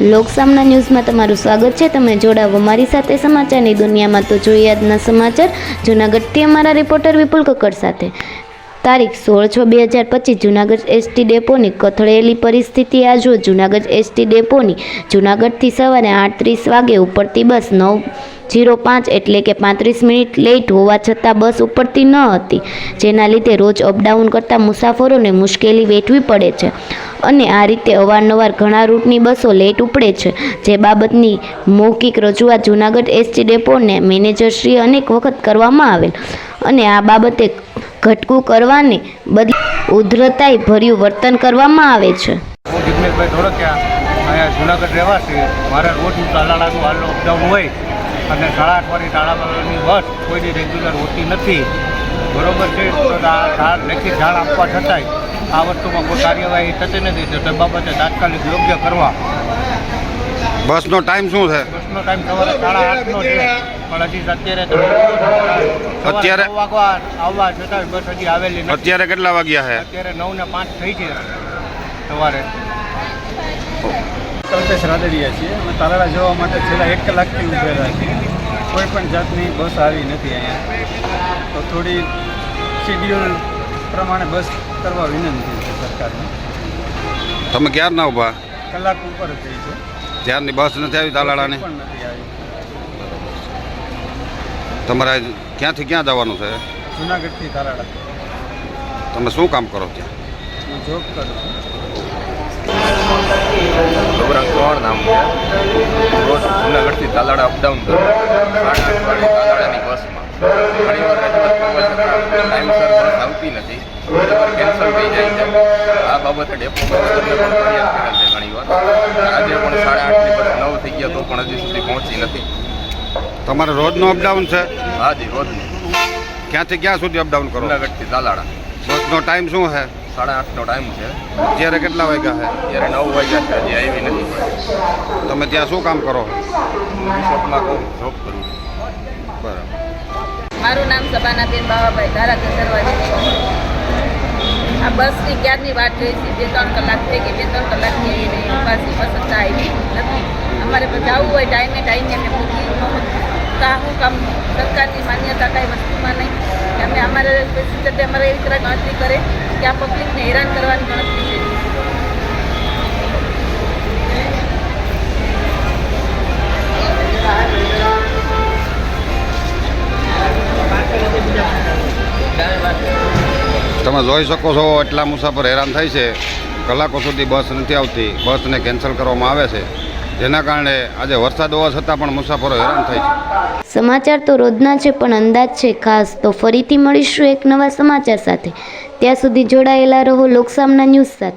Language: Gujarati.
લોકસામના ન્યૂઝમાં તમારું સ્વાગત છે. તમે જોડાવો મારી સાથે સમાચારની દુનિયામાં તો જોઈએ આજના સમાચાર જૂનાગઢથી અમારા રિપોર્ટર વિપુલ કક્કડ સાથે. તારીખ સોળ છ બે હજાર પચીસ, જૂનાગઢ એસટી ડેપોની કથળેલી પરિસ્થિતિ આ જો જૂનાગઢ એસટી ડેપોની જૂનાગઢથી સવારે આઠત્રીસ વાગે ઉપડતી બસ નવ જીરો પાંચ એટલે કે પાંત્રીસ મિનિટ લેટ હોવા છતાં બસ ઉપડતી ન હતી, જેના લીધે રોજ અપડાઉન કરતા મુસાફરોને મુશ્કેલી વેઠવી પડે છે. અને આ રીતે અવારનવાર ઘણા રૂટની બસો લેટ ઉપડે છે. જે બાબતની મૌખિક રજૂઆત જૂનાગઢ એસટી ડેપોને મેનેજરશ્રી અનેક વખત કરવામાં આવેલ. અને આ બાબતે ઘટકું કરવાને બદલે ઉધ્રતાઈ ભર્યું વર્તન કરવામાં આવે છે. હું રહેવાસી. મારે રોજ તાલાળાનું હાલ અપડાઉન હોય અને સાડા આઠ વાળી તાળાવાળાની બસ કોઈની રેગ્યુલર હોતી નથી. બરોબર છે? તો લેખિત જાણ આપવા છતાંય આ વસ્તુમાં કોઈ કાર્યવાહી થતી નથી તો તે બાબતે તાત્કાલિક યોગ્ય કરવા. બસનો ટાઈમ શું છે? બસનો ટાઈમ સવારે સાડા આઠનો છે. પણ હજી અત્યારે તો અત્યારે? વાગવા આવવા છતાંય બસ હજી આવેલી નથી. અત્યારે કેટલા વાગ્યા છે? અત્યારે નવ ને પાંચ થઈ છે સવારે. કલ્પેશ રાદડિયા છીએ. અમે તાલાળા જવા માટે છેલ્લા એક કલાકથી ઉભેલા છીએ. કોઈ પણ જાતની બસ આવી નથી અહીંયા. તો થોડી શેડ્યુલ પ્રમાણે બસ કરવા વિનંતી છે સરકારને. તમે ક્યાર ના ઊભા કલાક ઉપર થઈ છે. ત્યારની બસ નથી આવી તાલાળાની? પણ નથી આવી. તમારે ક્યાંથી ક્યાં જવાનું છે? જુનાગઢથી તાલાળા. તમે શું કામ કરો ત્યાં? હું જોબ કરું છું. ગૌરાંગ ચૌહાણ નામ છે રોજ જુનાગઢથી તાલાળા અપડાઉન કરું સાડા આઠ વાળી તાલાળાની બસમાં ઘણી વાર રજૂઆત કરવા છતાં ટાઈમસર બસ આવતી નથી. કેન્સલ થઈ જાય છે. આ બાબતે ડેપો પણ ફરિયાદ કરેલ છે આજે પણ સાડા આઠથી પછી નવ થઈ ગયા તો પણ હજી સુધી પહોંચી નથી. તમારે રોજનું અપડાઉન છે? હાજી રોજનું. ક્યાંથી ક્યાં સુધી અપડાઉન કરો? જુનાગઢથી તાલાળા બસનો ટાઈમ શું છે સાડા આઠનો ટાઈમ છે. અત્યારે કેટલા વાગ્યા છે અત્યારે નવ વાગ્યા છે હજી આવી નથી. તમે ત્યાં શું કામ કરો? હું બિશોપમાં કહું જોબ કરું બરાબર. મારું નામ સબાનાબેન બાવાભાઈ ધારા કસરવાડી આ બસની ક્યારની વાત જોઈ છે? બે ત્રણ કલાક થઈ ગઈ, બે ત્રણ કલાકની એને ઉપાસી બસ આવી. નથી અમારે જવું હોય ટાઈમે ટાઈમે અમે પૂછી કા હું કામ? સરકારની માન્યતા કાંઈ વસ્તુમાં નહીં. કે અમે અમારે પેસેન્જરને અમારે એવી રીતે ગણતરી કરે કે આ પબ્લિકને હેરાન કરવાની ગણતરી છે. તમે જોઈ શકો છો, એટલા મુસાફર હેરાન થાય છે. કલાકો સુધી બસ નથી આવતી. બસને કેન્સલ કરવામાં આવે છે. જેના કારણે આજે વરસાદ હોવા છતાં પણ મુસાફરો હેરાન થાય છે. સમાચાર તો રોજના છે, પણ અંદાજ છે ખાસ. તો ફરીથી મળીશું એક નવા સમાચાર સાથે. ત્યાં સુધી જોડાયેલા રહો લોકસામના ન્યૂઝ સાથે.